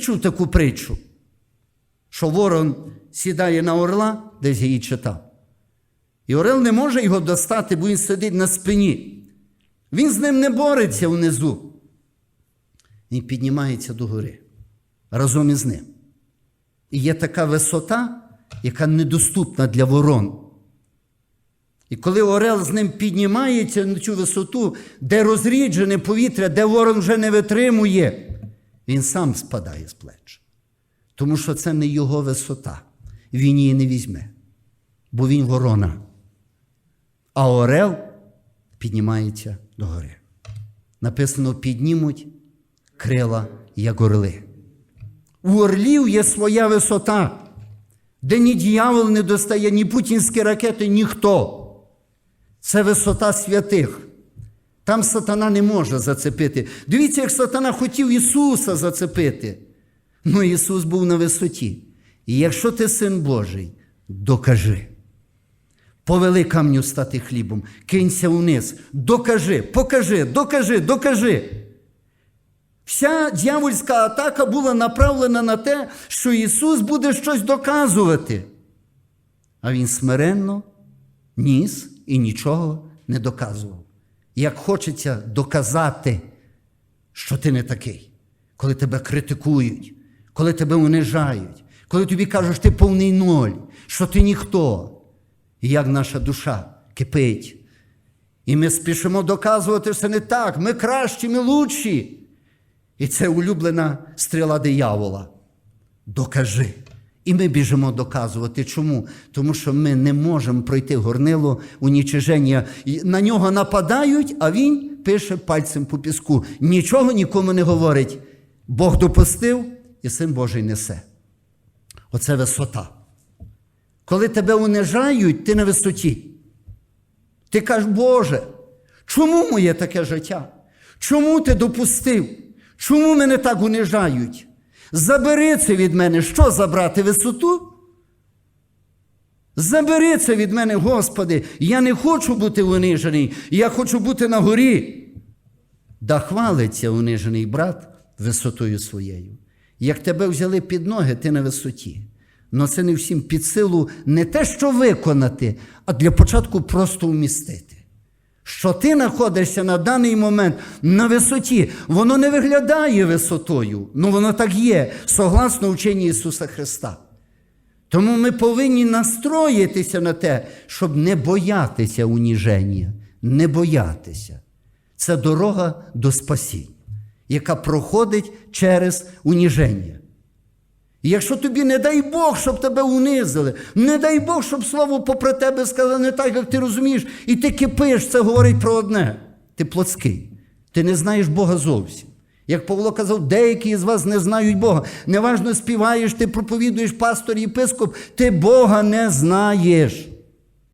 чув таку притчу, що ворон сідає на орла, десь її читав. І орел не може його достати, бо він сидить на спині. Він з ним не бореться внизу. Він піднімається до гори разом із ним. І є така висота, яка недоступна для ворон. І коли Орел з ним піднімається на цю висоту, де розріджене повітря, де ворон вже не витримує, він сам спадає з плеч. Тому що це не його висота. Він її не візьме, бо він ворона. А Орел піднімається до гори. Написано: піднімуть крила, як орли. У орлів є своя висота, де ні дьявол не достає, ні путінські ракети, ніхто. Це висота святих. Там сатана не може зацепити. Дивіться, як сатана хотів Ісуса зацепити. Ну, Ісус був на висоті. І якщо ти син Божий, докажи. Повели камню стати хлібом, кинься вниз, докажи, покажи, докажи, докажи. Вся дьявольська атака була направлена на те, що Ісус буде щось доказувати. А Він смиренно ніс і нічого не доказував. Як хочеться доказати, що ти не такий, коли тебе критикують, коли тебе унижають, коли тобі кажуть, що ти повний ноль, що ти ніхто. І як наша душа кипить. І ми спішимо доказувати, що не так, ми кращі, ми лучші. І це улюблена стріла диявола. Докажи. І ми біжимо доказувати. Чому? Тому що ми не можемо пройти горнило унічиження. На нього нападають, а він пише пальцем по піску. Нічого нікому не говорить. Бог допустив, і син Божий несе. Оце висота. Коли тебе унижають, ти на висоті. Ти кажеш, Боже, чому моє таке життя? Чому ти допустив? Чому мене так унижають? Забери це від мене. Що забрати висоту? Забери це від мене, Господи. Я не хочу бути унижений, я хочу бути на горі. Да хвалиться унижений брат висотою своєю. Як тебе взяли під ноги, ти на висоті. Но це не всім під силу не те, що виконати, а для початку просто вмістити. Що ти знаходишся на даний момент на висоті, воно не виглядає висотою, ну воно так є, согласно вченню Ісуса Христа. Тому ми повинні настроїтися на те, щоб не боятися уніження, не боятися. Це дорога до спасіння, яка проходить через уніження. І якщо тобі не дай Бог, щоб тебе унизили, не дай Бог, щоб слово попри тебе сказали не так, як ти розумієш, і ти кипиш, це говорить про одне. Ти плотський, ти не знаєш Бога зовсім. Як Павло казав, деякі з вас не знають Бога. Неважно співаєш, ти проповідуєш пастор, єпископ, ти Бога не знаєш.